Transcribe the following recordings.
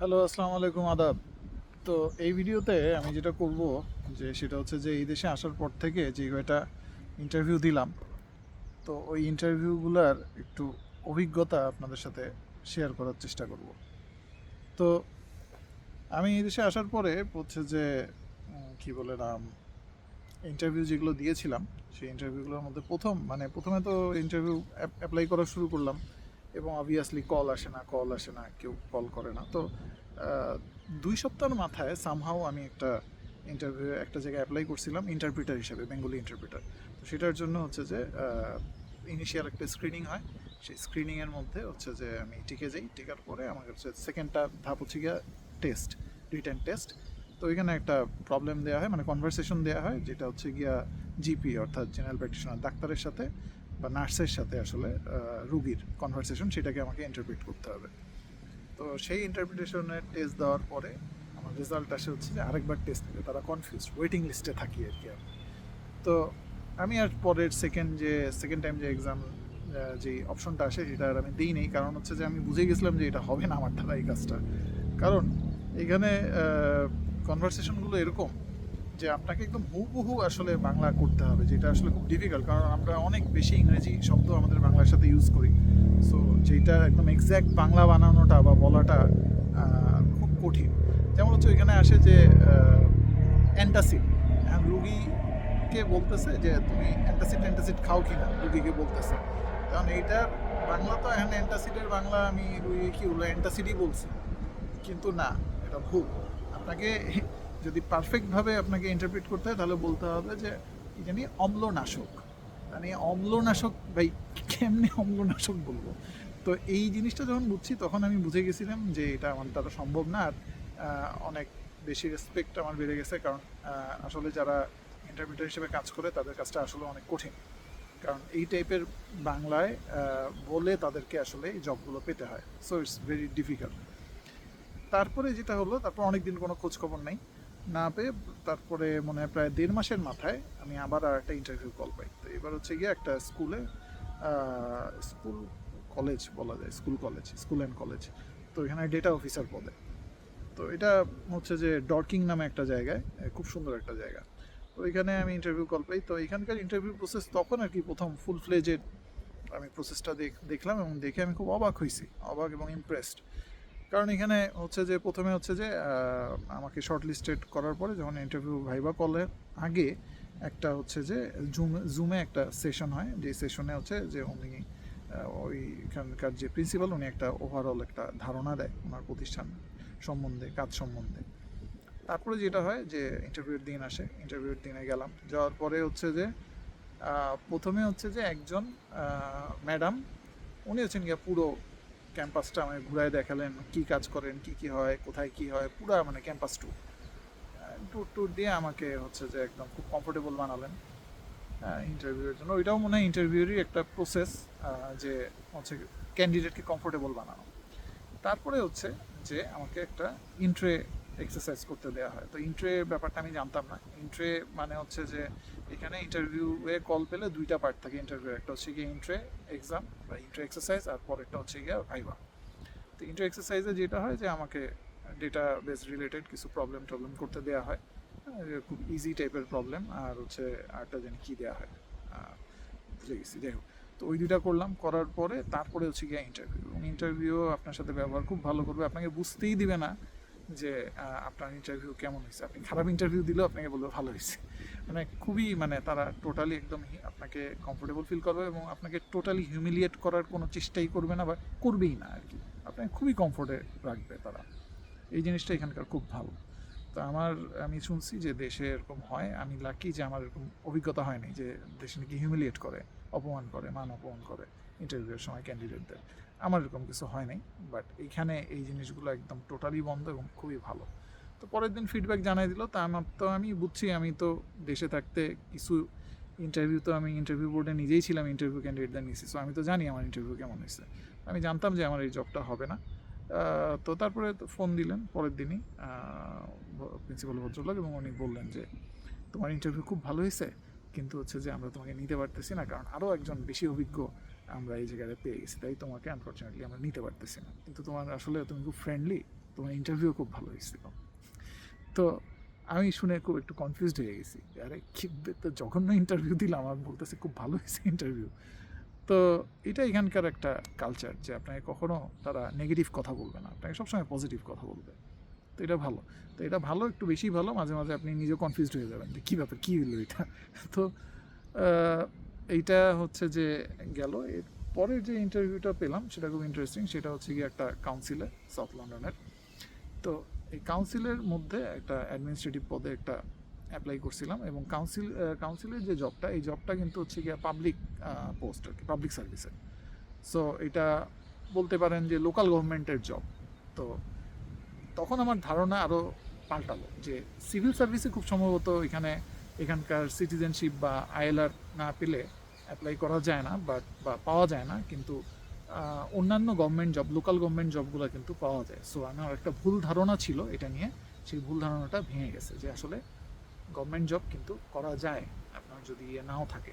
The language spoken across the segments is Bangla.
হ্যালো আসসালামু আলাইকুম, আদাব। তো এই ভিডিওতে আমি যেটা করব যে সেটা হচ্ছে যে এই দেশে আসার পর থেকে যে কয়টা ইন্টারভিউ দিলাম, তো ওই ইন্টারভিউগুলোর একটু অভিজ্ঞতা আপনাদের সাথে শেয়ার করার চেষ্টা করব। তো আমি এই দেশে আসার পরে হচ্ছে যে কি বলে নাম ইন্টারভিউ যেগুলো দিয়েছিলাম, সেই ইন্টারভিউগুলোর মধ্যে প্রথম মানে প্রথমে তো ইন্টারভিউ অ্যাপ্লাই করা শুরু করলাম। এবং অবভিয়াসলি কল আসে না কল আসে না, কেউ কল করে না। তো দুই সপ্তাহের মাথায় সামহাও আমি একটা ইন্টারভিউ একটা জায়গায় অ্যাপ্লাই করছিলাম ইন্টারপ্রিটার হিসেবে বেঙ্গলি ইন্টারপ্রিটার তো সেটার জন্য হচ্ছে যে ইনিশিয়াল একটা স্ক্রিনিং হয়। সেই স্ক্রিনিংয়ের মধ্যে হচ্ছে যে আমি টিকে যাই। টিকার পরে আমার হচ্ছে সেকেন্ডটা ধাপ হচ্ছে গিয়া টেস্ট রিটেন টেস্ট তো ওইখানে একটা প্রবলেম দেওয়া হয় মানে কনভারসেশন দেওয়া হয়, যেটা হচ্ছে গিয়া জিপি অর্থাৎ জেনারেল প্র্যাকটিশনার ডাক্তারের সাথে। বা নার্সের সাথে আসলে রুগীর কনভারসেশন সেটাকে আমাকে ইন্টারপ্রিট করতে হবে। তো সেই ইন্টারপ্রিটেশনের টেস্ট দেওয়ার পরে আমার রেজাল্ট আসে হচ্ছে যে আরেকবার টেস্ট নেবে তারা কনফিউজ ওয়েটিং লিস্টে থাকি আর কি আমি। তো আমি আর পরের সেকেন্ড যে সেকেন্ড টাইম যে এক্সাম যে অপশনটা আসে সেটা আর আমি দিই নেই কারণ হচ্ছে যে আমি বুঝে গেছিলাম যে এটা হবে না আমার দ্বারা এই কাজটা। কারণ এখানে কনভারসেশনগুলো এরকম যে আপনাকে একদম হুবহু আসলে বাংলা করতে হবে, যেটা আসলে খুব ডিফিকাল্ট কারণ আমরা অনেক বেশি ইংরেজি শব্দ আমাদের বাংলার সাথে ইউজ করি। সো যেটা একদম এক্স্যাক্ট বাংলা বানানোটা বা বলাটা খুব কঠিন। যেমন হচ্ছে ওইখানে আসে যে অ্যান্টাসিড রুগীকে বলতেছে যে, তুমি অ্যান্টাসিড অ্যান্টাসিড খাও কিনা রুগীকে বলতেছে। কারণ এইটার বাংলা তো এখন অ্যান্টাসিডের বাংলা, আমি রুগী কি বলব অ্যান্টাসিডই বলছি। কিন্তু না, এটা ভুল। আপনাকে যদি পারফেক্টভাবে আপনাকে ইন্টারপ্রিট করতে হয়, তাহলে বলতে হবে যে কি জানি অম্লনাশক। মানে অম্লনাশক, ভাই, কেমনে অম্লনাশক বলব? তো এই জিনিসটা যখন বুঝছি, তখন আমি বুঝে গেছিলাম যে, এটা আমার দ্বারা সম্ভব না। আর অনেক বেশি রেসপেক্ট আমার বেড়ে গেছে, কারণ আসলে যারা ইন্টারপ্রিটার হিসেবে কাজ করে, তাদের কাজটা আসলে অনেক কঠিন। কারণ এই টাইপের বাংলায় বলে তাদেরকে আসলে এই জবগুলো পেতে হয়। সো ইটস ভেরি ডিফিকাল্ট তারপরে যেটা হলো, তারপর অনেক দিন কোনো খোঁজখবর নেই। না পেয়ে তারপরে মনে হয় প্রায় দেড় মাসের মাথায় আমি আবার আর একটা ইন্টারভিউ কল পাই। তো এবার হচ্ছে গিয়ে একটা স্কুলে স্কুল কলেজ বলা যায় school college school and college তো এখানে ডেটা অফিসার পদে। তো এটা হচ্ছে যে ডর্কিং নামে একটা জায়গায় খুব সুন্দর একটা জায়গা। তো এখানে আমি ইন্টারভিউ কল পাই। তো এখানকার ইন্টারভিউ প্রসেস তখন আর কি প্রথম ফুল ফ্লেজের আমি প্রসেসটা দেখলাম এবং দেখে আমি খুব অবাক হয়েছি অবাক এবং ইমপ্রেসড কারণ এখানে হচ্ছে যে, প্রথমে হচ্ছে যে আমাকে শর্ট লিস্টেড করার পরে যখন ইন্টারভিউ ভাইবা কলের আগে একটা হচ্ছে যে জুম জুমে একটা সেশন হয়। যে সেশনে হচ্ছে যে, উনি ওইখানকার যে প্রিন্সিপাল উনি একটা ওভারঅল একটা ধারণা দেয় ওনার প্রতিষ্ঠান সম্বন্ধে, কাজ সম্বন্ধে। তারপরে যেটা হয় যে ইন্টারভিউর দিন আসে। ইন্টারভিউর দিনে গেলাম। যাওয়ার পরে হচ্ছে যে প্রথমে হচ্ছে যে একজন ম্যাডাম উনি হচ্ছেন গিয়া পুরো ক্যাম্পাসটা আমায় ঘুরায় দেখালেন, কি কাজ করেন, কি কি হয়, কোথায় কি হয়, পুরা মানে ক্যাম্পাস টু ট্যুর ট্যুর দিয়ে আমাকে হচ্ছে যে একদম খুব কমফোর্টেবল বানালেন ইন্টারভিউয়ের জন্য। ওইটাও মনে হয় ইন্টারভিউরই একটা প্রসেস যে হচ্ছে ক্যান্ডিডেটকে কমফোর্টেবল বানানো। তারপরে হচ্ছে যে আমাকে একটা ইন্ট্রে এক্সারসাইজ করতে দেওয়া হয়। তো ইন্ট্রে ব্যাপারটা আমি জানতাম না। ইন্ট্রে মানে হচ্ছে যে, এখানে ইন্টারভিউয়ে কল পেলে দুইটা পার্ট থাকে ইন্টারভিউ একটা হচ্ছে গিয়ে ইন্ট্রে এক্সাম বা ইন্ট্রে এক্সারসাইজ আর পরেরটা হচ্ছে গিয়ে ভাইবা তো ইন্ট্রে এক্সারসাইজে যেটা হয় যে, আমাকে ডেটা বেস রিলেটেড কিছু প্রবলেম টবলেম করতে দেওয়া হয়। খুব ইজি টাইপের প্রবলেম আর হচ্ছে আরেকটা জানি কী দেওয়া হয়। ভুলে গেছি, যাই হোক। তো ওই দুইটা করলাম, করার পরে তারপরে হচ্ছে গিয়ে ইন্টারভিউ ইন্টারভিউ আপনার সাথে ব্যবহার খুব ভালো করবে। আপনাকে বুঝতেই দিবে না যে আপনার ইন্টারভিউ কেমন হয়েছে? আপনি খারাপ ইন্টারভিউ দিলেও আপনাকে বলবে ভালো হয়েছে। মানে খুবই মানে তারা টোটালি একদম আপনাকে কমফোর্টেবল ফিল করবে এবং আপনাকে টোটালি হিউমিলিয়েট করার কোনো চেষ্টাই করবে না বা করবেই না আর কি। আপনাকে খুবই কমফোর্টে রাখবে তারা। এই জিনিসটা এখানকার খুব ভালো। তো আমার, আমি শুনছি যে দেশে এরকম হয়। আমি লাকি যে আমার এরকম অভিজ্ঞতা হয়নি যে দেশে নাকি হিউমিলিয়েট করে, অপমান করে, মান অপমান করে ইন্টারভিউয়ের সময় ক্যান্ডিডেটদের আমার এরকম কিছু হয় নাই বাট এইখানে এই জিনিসগুলো একদম টোটালি বন্ধ এবং খুবই ভালো। তো পরের দিন ফিডব্যাক জানাই দিল, তা আমার তো আমি বুঝছি, আমি তো দেশে থাকতে কিছু ইন্টারভিউ তো আমি ইন্টারভিউ বোর্ডে নিজেই ছিলাম ইন্টারভিউ ক্যান্ডিডেটদের নিয়েছি সো আমি তো জানি আমার ইন্টারভিউ কেমন হয়েছে। আমি জানতাম যে আমার এই জবটা হবে না। তো তারপরে ফোন দিলেন পরের দিনই প্রিন্সিপাল ভদ্রলোক এবং উনি বললেন যে, তোমার ইন্টারভিউ খুব ভালো হয়েছে, কিন্তু হচ্ছে যে আমরা তোমাকে নিতে পারতেছি না, কারণ আরও একজন বেশি অভিজ্ঞ আমরা এই জায়গায় পেয়ে গেছি, তাই তোমাকে আনফর্চুনেটলি আমরা নিতে পারতেছি না। কিন্তু তোমার আসলে তুমি খুব ফ্রেন্ডলি তোমার ইন্টারভিউ খুব ভালো হয়েছিল। তো আমি শুনে খুব একটু কনফিউজড হয়ে গেছি আরে কি বে- তো জঘন্য ইন্টারভিউ দিলাম আর বলতেছে খুব ভালো হয়েছে ইন্টারভিউ তো এটা এখানকার একটা কালচার যে, আপনাকে কখনো তারা নেগেটিভ কথা বলবে না, আপনাকে সবসময় পজিটিভ কথা বলবে। তো এটা ভালো। তো এটা ভালো, একটু বেশি ভালো, মাঝে মাঝে আপনি নিজেও কনফিউজড হয়ে যাবেন যে, কী ব্যাপার, কী হলো এটা? তো এইটা হচ্ছে যে গেল। এর পরের যে ইন্টারভিউটা পেলাম, সেটা খুব ইন্টারেস্টিং সেটা হচ্ছে গিয়ে একটা কাউন্সিলে সাউথ লন্ডনের তো এই কাউন্সিলের মধ্যে একটা অ্যাডমিনিস্ট্রেটিভ পদে একটা অ্যাপ্লাই করছিলাম এবং কাউন্সিল কাউন্সিলের যে জবটা এই জবটা কিন্তু হচ্ছে গিয়ে পাবলিক পোস্ট আর কি পাবলিক সার্ভিসের সো এটা বলতে পারেন যে লোকাল গভর্নমেন্টের জব তো তখন আমার ধারণা আরও পাল্টালো যে সিভিল সার্ভিসে খুব সম্ভবত এখানে এখানকার সিটিজেনশিপ বা আইএলআর না পেলে অ্যাপ্লাই করা যায় না বাট বা পাওয়া যায় না, কিন্তু অন্যান্য গভর্নমেন্ট জব লোকাল গভর্নমেন্ট জবগুলো কিন্তু পাওয়া যায়। সো আমার একটা ভুল ধারণা ছিল এটা নিয়ে। সেই ভুল ধারণাটা ভেঙে গেছে যে আসলে গভর্নমেন্ট জব কিন্তু করা যায়, আপনার যদি ইয়ে নাও থাকে।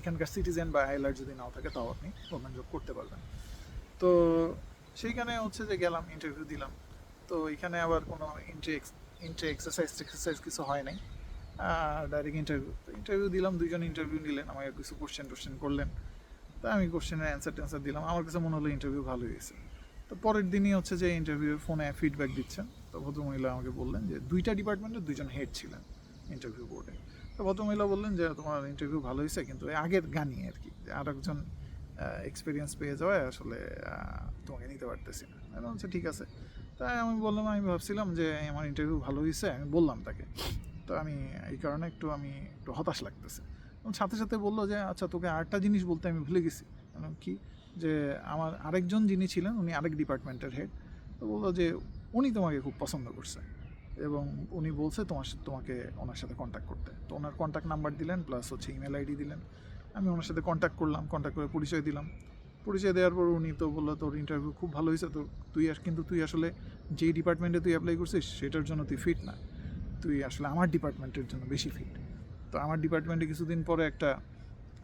এখানকার সিটিজেন বা আইএলআর যদি নাও থাকে, তাও আপনি গভর্নমেন্ট জব করতে পারবেন। তো সেইখানে হচ্ছে যে গেলাম ইন্টারভিউ দিলাম। তো এখানে আবার কোনো ইন্ট্রে ইন্ট্রে এক্সারসাইজ এক্সারসাইজ কিছু হয় নাই। ডাইরেক্ট ইন্টারভিউ তো ইন্টারভিউ দিলাম, দুইজন ইন্টারভিউ নিলেন, আমাকে কিছু কোশ্চেন টোশ্চেন করলেন। তা আমি কোশ্চেনের অ্যান্সার ট্যান্সার দিলাম। আমার কাছে মনে হলো ইন্টারভিউ ভালো হয়েছে। তো পরের দিনই হচ্ছে যে ইন্টারভিউ ফোনে ফিডব্যাক দিচ্ছেন। তো ভদ্রমহিলা আমাকে বললেন যে, দুইটা ডিপার্টমেন্টের দুজন হেড ছিলেন ইন্টারভিউ বোর্ডে তো ভদ্রমহিলা বললেন যে, তোমার ইন্টারভিউ ভালো হয়েছে, কিন্তু আগের গানই আর কি, যে আর একজন এক্সপিরিয়েন্স পেয়ে যাওয়ায় আসলে তোমাকে নিতে পারতেছি না। আমি হচ্ছে ঠিক আছে। তাই আমি বললাম, আমি ভাবছিলাম যে, আমার ইন্টারভিউ ভালো হয়েছে। আমি বললাম তাকে। তো আমি, এই কারণে একটু আমি একটু হতাশ লাগতেছে। এবং সাথে সাথে বলল যে আচ্ছা তোকে আরেকটা জিনিস বলতে আমি ভুলে গেছি। কি? যে, আমার আরেকজন যিনি ছিলেন, উনি আরেক ডিপার্টমেন্টের হেড। তো বলল যে, উনি তোমাকে খুব পছন্দ করছে। এবং উনি বলছে, তোমার সাথে, তোমাকে ওনার সাথে কন্ট্যাক্ট করতে। তো ওনার কন্ট্যাক্ট নাম্বার দিলেন প্লাস হচ্ছে ইমেল আইডি দিলেন। আমি ওনার সাথে কন্ট্যাক্ট করলাম কন্ট্যাক্ট করে পরিচয় দিলাম। পরিচয় দেওয়ার পর উনি তো বলল, তোর ইন্টারভিউ খুব ভালো হয়েছে, তো তুই কিন্তু তুই আসলে যেই ডিপার্টমেন্টে তুই অ্যাপ্লাই করছিস, সেটার জন্য তুই ফিট না। তুই আসলে আমার ডিপার্টমেন্টের জন্য বেশি ফিট তো আমার ডিপার্টমেন্টে কিছুদিন পরে একটা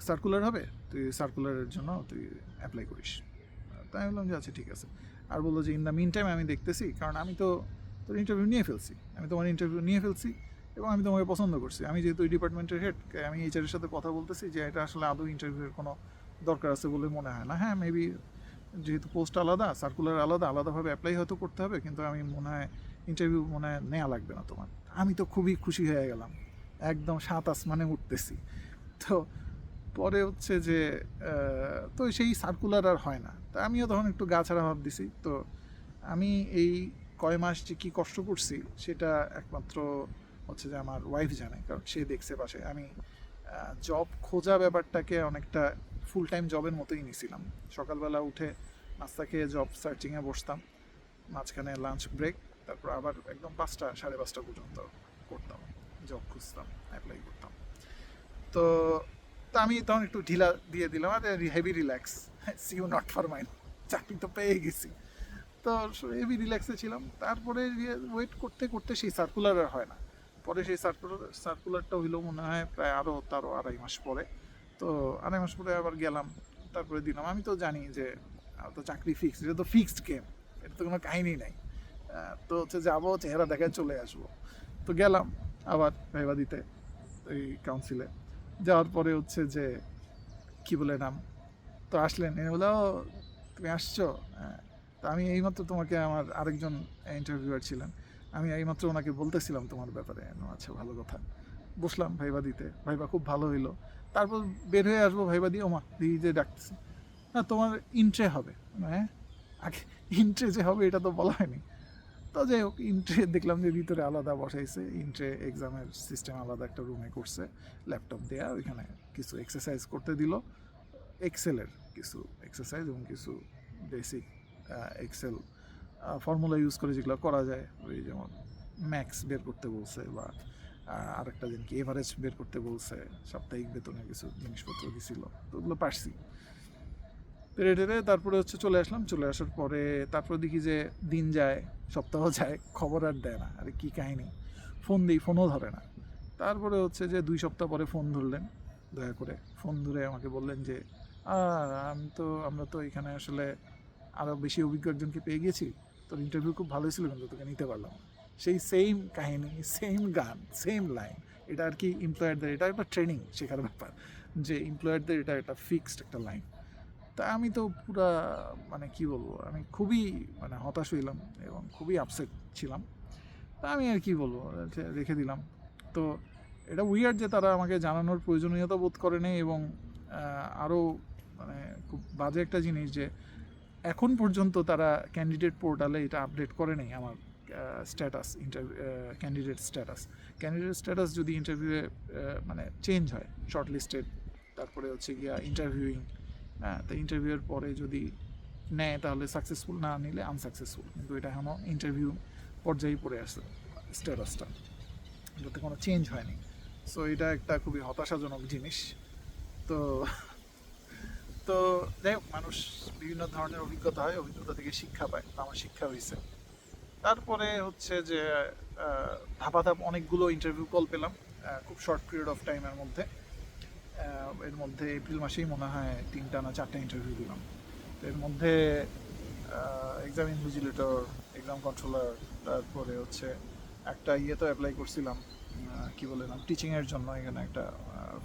সার্কুলার হবে, তুই সার্কুলারের জন্য তুই অ্যাপ্লাই করিস। তাই বললাম যে আচ্ছা ঠিক আছে। আর বলল যে ইন দ্য মিন টাইম আমি দেখতেছি, কারণ আমি তো তোর ইন্টারভিউ নিয়ে ফেলছি। আমি তোমার ইন্টারভিউ নিয়ে ফেলছি এবং আমি তোমাকে পছন্দ করছি। আমি যেহেতু এই ডিপার্টমেন্টের হেড আমি এইচআরের সাথে কথা বলতেছি যে, এটা আসলে আদৌ ইন্টারভিউয়ের কোনো দরকার আছে বলে মনে হয় না। হ্যাঁ মেবি যেহেতু পোস্ট আলাদা সার্কুলার আলাদা, আলাদাভাবে অ্যাপ্লাই হয়তো করতে হবে, কিন্তু আমি মনে হয় ইন্টারভিউ মনে হয় নেওয়া লাগবে না তোমার। আমি তো খুবই খুশি হয়ে গেলাম। একদম সাত আসমানে উঠতেছি। তো পরে হচ্ছে যে তো সেই সার্কুলার আর হয় না। তা আমিও তখন একটু গা ছাড়া ভাব দিছি। তো আমি এই কয় মাস যে কী কষ্ট করছি, সেটা একমাত্র হচ্ছে যে আমার ওয়াইফ জানে। কারণ সে দেখছে পাশে। আমি জব খোঁজা ব্যাপারটাকে অনেকটা ফুল টাইম জবের মতোই নিছিলাম। সকালবেলা উঠে নাস্তা খেয়ে জব সার্চিংয়ে বসতাম। মাঝখানে লাঞ্চ ব্রেক তারপর আবার একদম পাঁচটা, সাড়ে পাঁচটা পর্যন্ত করতাম জব খুঁজতাম অ্যাপ্লাই করতাম। তো তো আমি তখন একটু ঢিলা দিয়ে দিলাম, আর heavy relax see you not for mind চাকরি তো পেয়ে গেছি। তো হেভি রিল্যাক্সে ছিলাম, তারপরে ওয়েট করতে করতে সেই সার্কুলার আর হয় না। পরে সেই সার্কুলার সার্কুলারটা হইল মনে হয় প্রায় আরও তারও আড়াই মাস পরে। তো আড়াই মাস পরে আবার গেলাম, তারপরে দিলাম। আমি তো জানি যে তো চাকরি ফিক্সড এটা তো ফিক্সড গেম এটা তো কোনো কাহিনী নাই। তো হচ্ছে যাব চেহারা দেখায় চলে আসব। তো গেলাম আবার ভাইবা দিতে এই কাউন্সিলে যাওয়ার পরে হচ্ছে যে কি বলে নাম? তো আসলেন, এনে বলে তুমি আসছো? হ্যাঁ তো আমি এইমাত্র তোমাকে আমার আরেকজন ইন্টারভিউয়ার ছিলেন আমি এইমাত্র ওনাকে বলতেছিলাম তোমার ব্যাপারে আচ্ছা ভালো কথা। বসলাম ভাইবা দিতে। ভাইবা খুব ভালো হইল। তারপর বের হয়ে আসব ভাইবা দিয়ে ওমা দিদি যে ডাকতেছি। না, তোমার ইন্ট্রে হবে। হ্যাঁ? আগে ইন্ট্রে যে হবে, এটা তো বলা হয়নি। তো যাই হোক ইন্ট্রে দেখলাম যে ভিতরে আলাদা বসাইছে ইন্ট্রে এক্সামের সিস্টেম আলাদা একটা রুমে করছে ল্যাপটপ দেয়া, ওইখানে কিছু এক্সারসাইজ করতে দিল। এক্সেলের কিছু এক্সারসাইজ এবং কিছু বেসিক এক্সেল ফর্মুলা ইউজ করে যেগুলো করা যায়, ওই যেমন ম্যাক্স বের করতে বলছে বা আরেকটা দিন কি এভারেজ বের করতে বলছে, সাপ্তাহিক বেতনে কিছু জিনিসপত্র দিছিল, তো ওগুলো পারছি। পেরে টেরে তারপরে হচ্ছে চলে আসলাম। চলে আসার পরে তারপরে দেখি যে দিন যায়, সপ্তাহ যায়, খবর আর দেয় না। আরে কী কাহিনি? ফোন দিই, ফোনও ধরে না। তারপরে হচ্ছে যে দুই সপ্তাহ পরে ফোন ধরলেন, দয়া করে। ফোন ধরে আমাকে বললেন যে আমি তো, আমরা তো এখানে আসলে আরও বেশি অভিজ্ঞ একজনকে পেয়ে গেছি। তোর ইন্টারভিউ খুব ভালোই ছিল, কিন্তু তোকে নিতে পারলাম সেই সেম কাহিনী সেম গান সেম লাইন এটা আর কি এমপ্লয়ারদের এটা একটা ট্রেনিং শেখার ব্যাপার। যে এমপ্লয়ারদের এটা একটা ফিক্সড একটা লাইন তা আমি তো পুরা মানে কি বলব, আমি খুবই মানে হতাশ হইলাম এবং খুবই আপসেট ছিলাম। তা আমি আর কি বলব, রেখে দিলাম। তো এটা উইয়ার্ড যে তারা আমাকে জানানোর প্রয়োজনীয়তা বোধ করে নেই এবং আরও মানে খুব বাজে একটা জিনিস যে এখন পর্যন্ত তারা ক্যান্ডিডেট পোর্টালে এটা আপডেট করে নেই আমার status interview candidate status candidate status যদি ইন্টারভিউয়ে মানে চেঞ্জ হয় শর্ট লিস্টেড তারপরে হচ্ছে গিয়া ইন্টারভিউইং হ্যাঁ তো ইন্টারভিউয়ের পরে যদি নেয় তাহলে সাকসেসফুল না নিলে আনসাকসেসফুল কিন্তু এটা এখনও ইন্টারভিউ পর্যায়ে পড়ে আসছে স্ট্যাটাসটা যাতে কোনো চেঞ্জ হয়নি। সো এটা একটা খুবই হতাশাজনক জিনিস। তো তো যাই মানুষ বিভিন্ন ধরনের অভিজ্ঞতা হয়, অভিজ্ঞতা থেকে শিক্ষা পায় আমার শিক্ষা হয়েছে। তারপরে হচ্ছে যে ধাপা ধাপ অনেকগুলো ইন্টারভিউ কল পেলাম খুব শর্ট পিরিয়ড অফ টাইমের মধ্যে। এর মধ্যে এপ্রিল মাসেই মনে হয় তিনটা না চারটা ইন্টারভিউ দিলাম। তো এর মধ্যে এক্সাম ইনভিজিলেটর এক্সাম কন্ট্রোলার তারপরে হচ্ছে একটা ইয়ে তো অ্যাপ্লাই করছিলাম কি বলে নাম? টিচিংয়ের জন্য এখানে একটা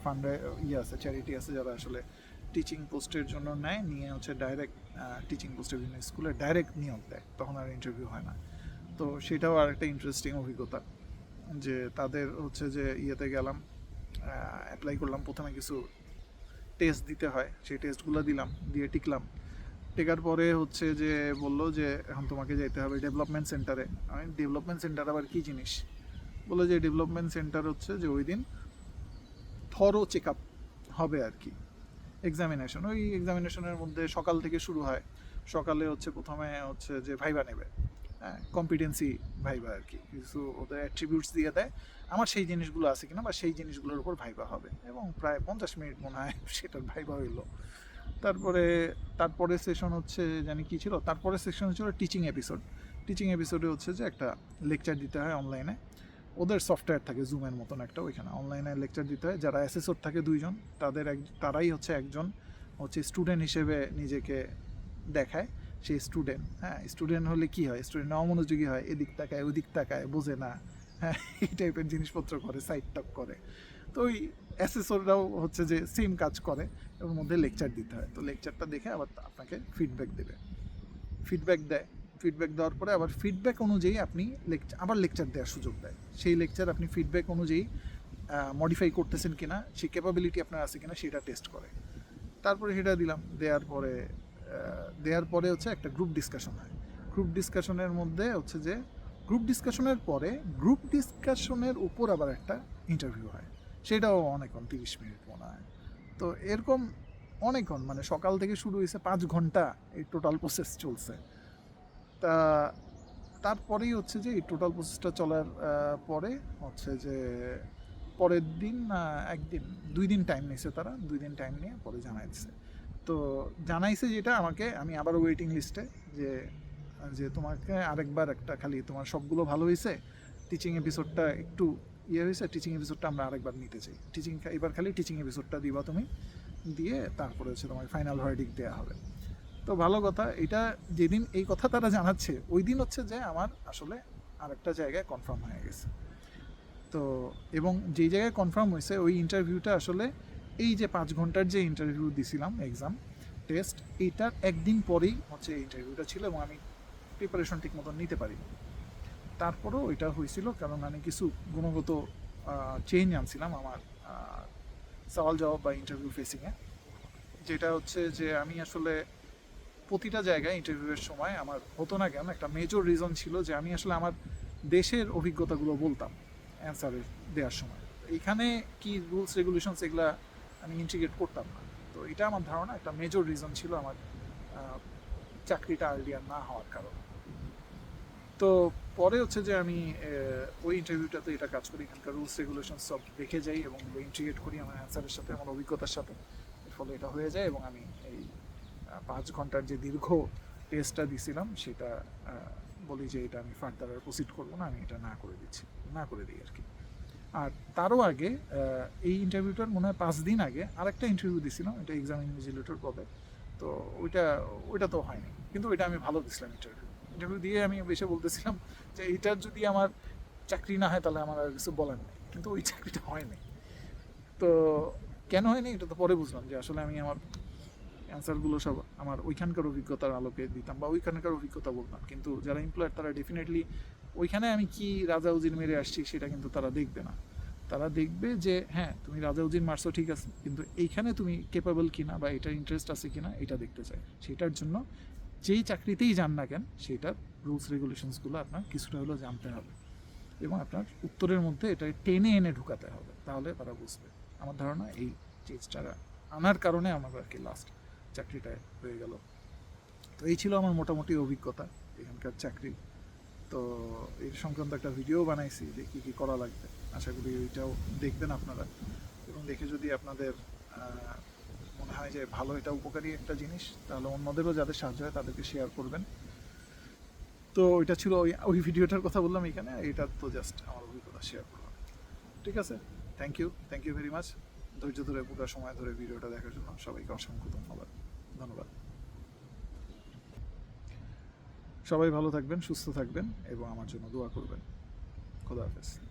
ফান্ডে ইয়ে আছে চ্যারিটি আছে যারা আসলে টিচিং পোস্টের জন্য নেয়, নিয়ে হচ্ছে ডাইরেক্ট টিচিং পোস্টের বিভিন্ন স্কুলে ডাইরেক্ট নিয়োগ দেয়, তখন আর ইন্টারভিউ হয় না। তো সেটাও আর একটা ইন্টারেস্টিং অভিজ্ঞতা, যে তাদের হচ্ছে যে ইয়েতে গেলাম অ্যাপ্লাই করলাম। প্রথমে কিছু টেস্ট দিতে হয়। সেই টেস্টগুলো দিলাম, দিয়ে টিকলাম। টেকার পরে হচ্ছে যে বলল যে, এখন তোমাকে যেতে হবে ডেভেলপমেন্ট সেন্টারে আমি ডেভেলপমেন্ট সেন্টার আবার কী জিনিস? বলল যে ডেভেলপমেন্ট সেন্টার হচ্ছে যে ওই দিন থরো চেক আপ হবে আর কি। এক্সামিনেশন ওই এক্সামিনেশনের মধ্যে সকাল থেকে শুরু হয়। সকালে হচ্ছে প্রথমে হচ্ছে যে ভাইবা নেবে। কম্পিটেন্সি ভাইবা আর কি কিছু ওদের অ্যাট্রিবিউটস দিয়ে দেয়। আমার সেই জিনিসগুলো আছে কিনা বা সেই জিনিসগুলোর উপর ভাইবা হবে। এবং প্রায় পঞ্চাশ মিনিট মনে হয় সেটার ভাইবা হইল। তারপরে তারপরে সেশন হচ্ছে জানি কী ছিল? তারপরে সেশন ছিল টিচিং এপিসোড টিচিং এপিসোডে হচ্ছে যে একটা লেকচার দিতে হয় অনলাইনে ওদের সফটওয়্যার থাকে জুমের মতন একটা ওইখানে। অনলাইনে লেকচার দিতে হয়। যারা অ্যাসেসর থাকে দুইজন, তাদের এক, তারাই হচ্ছে একজন হচ্ছে স্টুডেন্ট হিসেবে নিজেকে দেখায়। সেই স্টুডেন্ট হ্যাঁ স্টুডেন্ট হলে কি হয়? স্টুডেন্ট অমনোযোগী হয়, এদিক তাকায়, ওদিক তাকায়, বোঝে না হ্যাঁ এই টাইপের জিনিসপত্র করে সাইড টক করে। তো ওই অ্যাসেসররাও হচ্ছে যে সেম কাজ করে, ওর মধ্যে লেকচার দিতে হয়। তো লেকচারটা দেখে আবার আপনাকে ফিডব্যাক দেবে। ফিডব্যাক দেয়। ফিডব্যাক দেওয়ার পরে আবার ফিডব্যাক অনুযায়ী আপনি লেকচার আবার লেকচার দেওয়ার সুযোগ দেয়। সেই লেকচার আপনি ফিডব্যাক অনুযায়ী মডিফাই করতেছেন কিনা সেই ক্যাপাবিলিটি আপনার আছে কিনা, সেটা টেস্ট করে। তারপরে সেটা দিলাম। দেওয়ার পরে দেওয়ার পরে হচ্ছে একটা গ্রুপ ডিসকাশন হয়। গ্রুপ ডিসকাশনের মধ্যে হচ্ছে যে গ্রুপ ডিসকাশনের পরে গ্রুপ ডিসকাশনের উপর আবার একটা ইন্টারভিউ হয়। সেটাও অনেকক্ষণ, তিরিশ মিনিট মনে হয়। তো এরকম অনেকক্ষণ মানে সকাল থেকে শুরু হয়েছে পাঁচ ঘণ্টা এই টোটাল প্রসেস চলছে। তা তারপরেই হচ্ছে যে এই টোটাল প্রসেসটা চলার পরে হচ্ছে যে পরের দিন একদিন, দুই দিন টাইম নিয়েছে তারা, দুই দিন টাইম নিয়ে পরে জানাই তো জানাইছে যেটা আমাকে, আমি আবার ওয়েটিং লিস্টে যে যে তোমাকে আরেকবার একটা খালি তোমার সবগুলো ভালো হয়েছে টিচিং এপিসোডটা একটু ইয়ে হয়েছে টিচিং এপিসোডটা আমরা আরেকবার নিতে চাই। টিচিং এবার খালি টিচিং এপিসোডটা দিবা তুমি, দিয়ে তারপরে হচ্ছে তোমার ফাইনাল ভার্ডিক দেওয়া হবে। তো ভালো কথা, এটা যেদিন এই কথা তারা জানাচ্ছে, ওই দিন হচ্ছে যে আমার আসলে আরেকটা জায়গায় কনফার্ম হয়ে গেছে। তো এবং যেই জায়গায় কনফার্ম হয়েছে ওই ইন্টারভিউটা আসলে এই যে পাঁচ ঘণ্টার যে ইন্টারভিউ দিছিলাম এক্সাম টেস্ট এইটার একদিন পরেই হচ্ছে ইন্টারভিউটা ছিল এবং আমি প্রিপারেশন ঠিক মতন নিতে পারি তারপরেও এটা হয়েছিল কারণ আমি কিছু গুণগত চেঞ্জ আনছিলাম আমার সওয়াল জবাব বা ইন্টারভিউ ফেসিংয়ে যেটা হচ্ছে যে আমি আসলে প্রতিটা জায়গায় ইন্টারভিউয়ের সময় আমার হতো না কেন, একটা মেজর রিজন ছিল যে আমি আসলে আমার দেশের অভিজ্ঞতাগুলো বলতাম অ্যান্সারের দেওয়ার সময়। এখানে কি রুলস রেগুলেশনস এগুলা আমি ইন্টিগ্রেট করতাম না। তো এটা আমার ধারণা, একটা মেজর রিজন ছিল আমার চাকরিটা আর্লিয়ার না হওয়ার কারণে। তো পরে হচ্ছে যে আমি ওই ইন্টারভিউটাতে এটা কাজ করি, এখানকার রুলস রেগুলেশন সব দেখে যাই এবং ইন্টিগ্রেট করি আমার অ্যান্সারের সাথে, আমার অভিজ্ঞতার সাথে। এর ফলে এটা হয়ে যায় এবং আমি এই পাঁচ ঘণ্টার যে দীর্ঘ টেস্টটা দিছিলাম, সেটা বলি যে এটা আমি ফার্দার প্রসিড করব না, আমি এটা না করে দিচ্ছি, না করে দিই আর কি। আর তারও আগে এই ইন্টারভিউটার মনে হয় পাঁচ দিন আগে আরেকটা ইন্টারভিউ দিয়েছিলাম এটা এক্সাম ইনভিজিলেটর পদে তো ওইটা ওইটা তো হয়নি। কিন্তু ওইটা আমি ভালো দিছিলাম ইন্টারভিউ ইন্টারভিউ দিয়ে আমি এসে বলতেছিলাম যে, এইটার যদি আমার চাকরি না হয় তাহলে আমার আর কিছু বলার নেই। কিন্তু ওই চাকরিটা হয়নি। তো কেন হয়নি এটা তো পরে বুঝলাম যে, আসলে আমি আমার অ্যান্সারগুলো সব আমার ওইখানকার অভিজ্ঞতার আলোকে দিতাম বা ওইখানকার অভিজ্ঞতা বলতাম। কিন্তু যারা এমপ্লয়ার তারা ডেফিনেটলি ওইখানে আমি কি রাজা উজির মেরে আসছি সেটা কিন্তু তারা দেখবে না। তারা দেখবে যে হ্যাঁ তুমি রাজা উজির মারছো, ঠিক আছে, কিন্তু এইখানে তুমি কেপাবল কিনা বা এটার ইন্টারেস্ট আছে কিনা, এটা দেখতে চাই। সেটার জন্য যেই চাকরিতেই যান না কেন, সেটার রুলস রেগুলেশনসগুলো আপনার কিছুটা হলেও জানতে হবে এবং আপনার উত্তরের মধ্যে এটা টেনে এনে ঢুকাতে হবে, তাহলে তারা বুঝবে। আমার ধারণা এই চেঞ্জটা আনার কারণে আমার আর কি লাস্ট চাকরিটা হয়ে গেল। তো এই ছিল আমার মোটামুটি অভিজ্ঞতা, এখানকার চাকরি। তো এর সংক্রান্ত একটা ভিডিও বানাইছি যে কী কী করা লাগবে। আশা করি ওইটাও দেখবেন আপনারা। এবং দেখে যদি আপনাদের মনে হয় যে ভালো এটা উপকারী একটা জিনিস, তাহলে অন্যদেরও যাদের সাহায্য হয় তাদেরকে শেয়ার করবেন। তো ওইটা ছিল ওই ওই ভিডিওটার কথা বললাম এখানে, এটা তো জাস্ট আমার অভিজ্ঞতা শেয়ার করলাম। ঠিক আছে? Thank you thank you very much ধৈর্য ধরে পুরো সময় ধরে ভিডিওটা দেখার জন্য সবাইকে অসংখ্য ধন্যবাদ। ধন্যবাদ। সবাই ভালো থাকবেন সুস্থ থাকবেন এবং আমার জন্য দোয়া করবেন। খোদা হাফেজ।